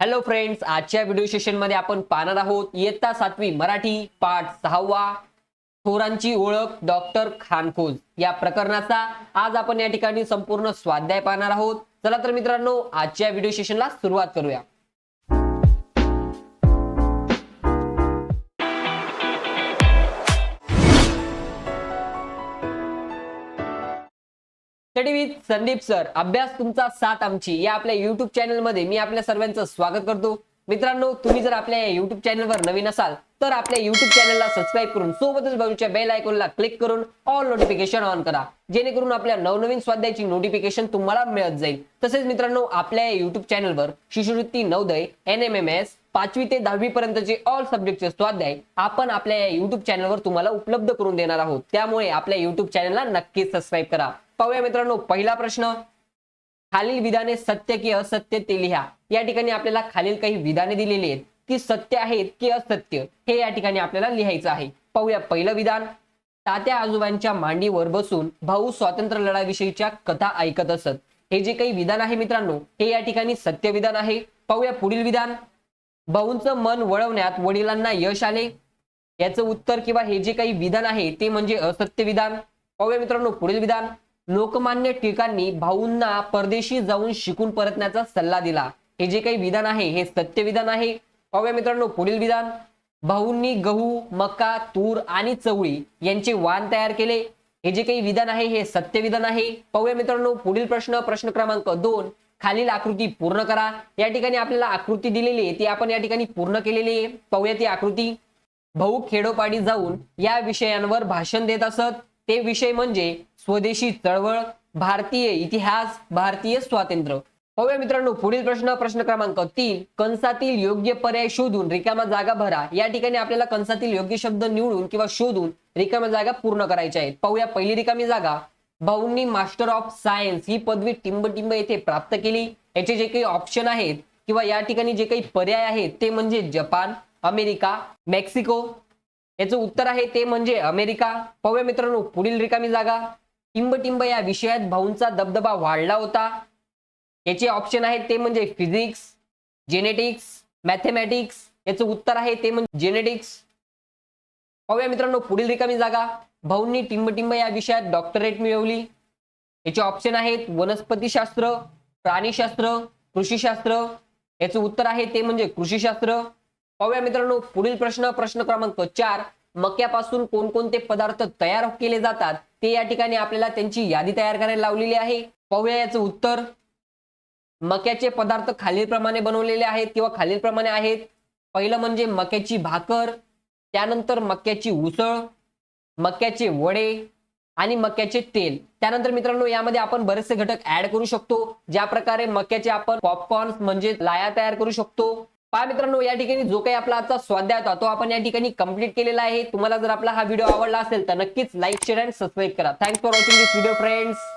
Hello friends आजच्या video सेशनमध्ये आपण पाहणार आहोत इयत्ता सातवी मराठी पाठ सहावा थोरांची ओळख डॉक्टर खानखोज. या प्रकरणाचा आज आपण या ठिकाणी संपूर्ण स्वाध्याय पाहणार आहोत. चला तर मित्रांनो आजच्या व्हिडिओ सेशनला सुरुवात करूया. स्टडी विथ संदीप सर अभ्यास तुमचा साथ आमची. या आपल्या युट्यूब चॅनलमध्ये मी आपल्या सर्वांचं स्वागत करतो. मित्रांनो तुम्ही जर आपल्या युट्यूब चॅनलवर नवीन असाल तर आपल्या युट्यूब चॅनलला सबस्क्राईब करून सोबतच बाजूच्या बेल आयकॉनला क्लिक करून ऑल नोटिफिकेशन ऑन करा. जेणेकरून आपल्या नवनवीन स्वाध्यायाची नोटिफिकेशन तुम्हाला मिळत जाईल. तसेच मित्रांनो आपल्या युट्यूब चॅनलवर शिष्यवृत्ती Navodaya N M M S पाचवी ते दहावी पर्यंतचे ऑल सब्जेक्टचे स्वाध्याय आपण आपल्या या युट्यूब चॅनलवर तुम्हाला उपलब्ध करून देणार आहोत. त्यामुळे आपल्या युट्यूब चॅनलला नक्कीच सबस्क्राईब करा. पाहूया मित्रांनो पहिला प्रश्न. खालील विधाने सत्य की असत्य ते लिहा. या ठिकाणी आपल्याला खालील काही विधाने दिलेली आहेत ती सत्य आहेत की असत्य हे या ठिकाणी आपल्याला लिहायचं आहे. पाहूया पहिलं विधान. तात्या आजोबांच्या मांडीवर बसून भाऊ स्वातंत्र्य लढाविषयीच्या कथा ऐकत असत. हे जे काही विधान आहे मित्रांनो हे या ठिकाणी सत्य विधान आहे. पाहूया पुढील विधान. भाऊंचं मन वळवण्यात वडिलांना यश आले. याचं उत्तर किंवा हे जे काही विधान आहे ते म्हणजे असत्य विधान. पाहूया मित्रांनो पुढील विधान. लोकमान्य टिळकांनी भाऊंना परदेशी जाऊन शिकून परतण्याचा सल्ला दिला. हे जे काही विधान आहे हे सत्य विधान आहे. पाहूया मित्रांनो पुढील विधान. भाऊंनी गहू मका तूर आणि चवळी यांचे वाण तयार केले. हे जे काही विधान आहे हे सत्य विधान आहे. पाहूया मित्रांनो पुढील प्रश्न प्रश्न क्रमांक दोन. खालील आकृती पूर्ण करा. या ठिकाणी आपल्याला आकृती दिलेली आहे ती आपण या ठिकाणी पूर्ण केलेली आहे. पाहूया ती आकृती. भाऊ खेडोपाडी जाऊन या विषयांवर भाषण देत असत. ते विषय म्हणजे स्वदेशी चळवळ भारतीय इतिहास भारतीय स्वातंत्र्य. पाहूया मित्रांनो पुढील प्रश्न प्रश्न क्रमांक तीन. कंसातील योग्य पर्याय शोधून रिकामा जागा भरा. या ठिकाणी आपल्याला कंसातील योग्य शब्द निवडून किंवा शोधून रिकाम्या जागा पूर्ण करायच्या आहेत. पाहूया पहिली रिकामी जागा. भाऊंनी मास्टर ऑफ सायन्स ही पदवी टिंबटिंब येथे प्राप्त केली. याचे जे काही ऑप्शन आहेत किंवा या ठिकाणी जे काही पर्याय आहेत ते म्हणजे जपान अमेरिका मेक्सिको याचं उत्तर आहे ते म्हणजे अमेरिका. पाहूया मित्रांनो पुढील रिकामी जागा. टिंबटिंब या विषयात भाऊंचा दबदबा वाढला होता. याचे ऑप्शन आहेत ते म्हणजे फिजिक्स जेनेटिक्स मॅथेमॅटिक्स याचं उत्तर आहे ते म्हणजे जेनेटिक्स पाहूया मित्रांनो पुढील रिकामी जागा. भाऊंनी टिंबटिंब या विषयात डॉक्टरेट मिळवली. याचे ऑप्शन आहेत वनस्पतीशास्त्र प्राणीशास्त्र कृषीशास्त्र. याचं उत्तर आहे ते म्हणजे कृषीशास्त्र. पाहूया मित्रांनो पुढील प्रश्न प्रश्न क्रमांक चार. मक्यापासून कोणकोणते पदार्थ तयार केले जातात? ते या ठिकाणी आपल्याला त्यांची यादी तयार करायला लावलेली आहे. पाहूया याचं उत्तर. मक्याचे पदार्थ खालीलप्रमाणे बनवलेले आहेत किंवा खालीलप्रमाणे आहेत. पहिलं म्हणजे मक्याची भाकर त्यानंतर मक्याची उसळ मक्याचे वडे आणि मक्याचे तेल. त्यानंतर मित्रांनो यामध्ये आपण बरेचसे घटक ऍड करू शकतो. ज्या प्रकारे मक्याचे आपण पॉपकॉर्न म्हणजे लाया तयार करू शकतो. पहा मित्रांनो या ठिकाणी जो काही आपला आजचा स्वाध्याय होता तो आपण या ठिकाणी कंप्लीट केलेला आहे. तुम्हाला जर आपला हा व्हिडिओ आवडला असेल तर नक्कीच लाईक शेअर अँड सबस्क्राईब करा. Thanks for watching this video friends